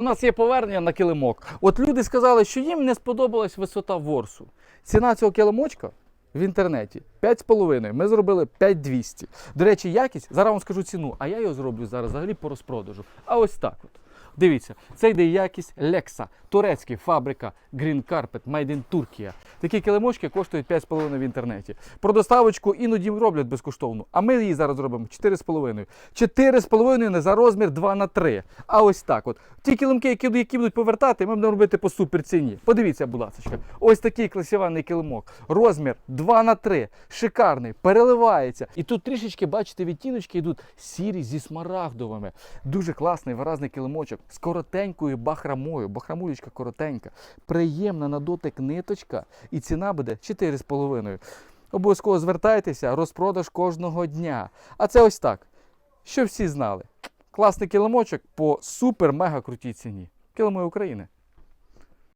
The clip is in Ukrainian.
У нас є повернення на килимок. От люди сказали, що їм не сподобалась висота ворсу. Ціна цього килимочка в інтернеті 5,5. Ми зробили 5200. До речі, якість, зараз вам скажу ціну, а я його зроблю зараз взагалі по розпродажу. А ось так. Дивіться, це йде якість Lexa, турецький фабрика Green Carpet, Made in Turkey. Такі килимочки коштують 5,5 в інтернеті. Про доставочку іноді роблять безкоштовну, а ми її зараз робимо 4,5. 4,5 не за розмір 2 на 3. А ось так от. Ті килимки, які, які будуть повертати, ми будемо робити по суперціні. Подивіться, будь ласка. Ось такий класіваний килимок. Розмір 2 на 3. Шикарний, переливається. І тут трішечки, бачите, відтіночки йдуть сірі зі смарагдовими. Дуже класний виразний килимочок з коротенькою бахрамою. Бахрамулечка коротенька. Приємна на дотик ниточка. І ціна буде 4,5. Обов'язково звертайтеся, розпродаж кожного дня. А це ось так. Щоб всі знали. Класний килимочок по супер-мега крутій ціні. Килими України.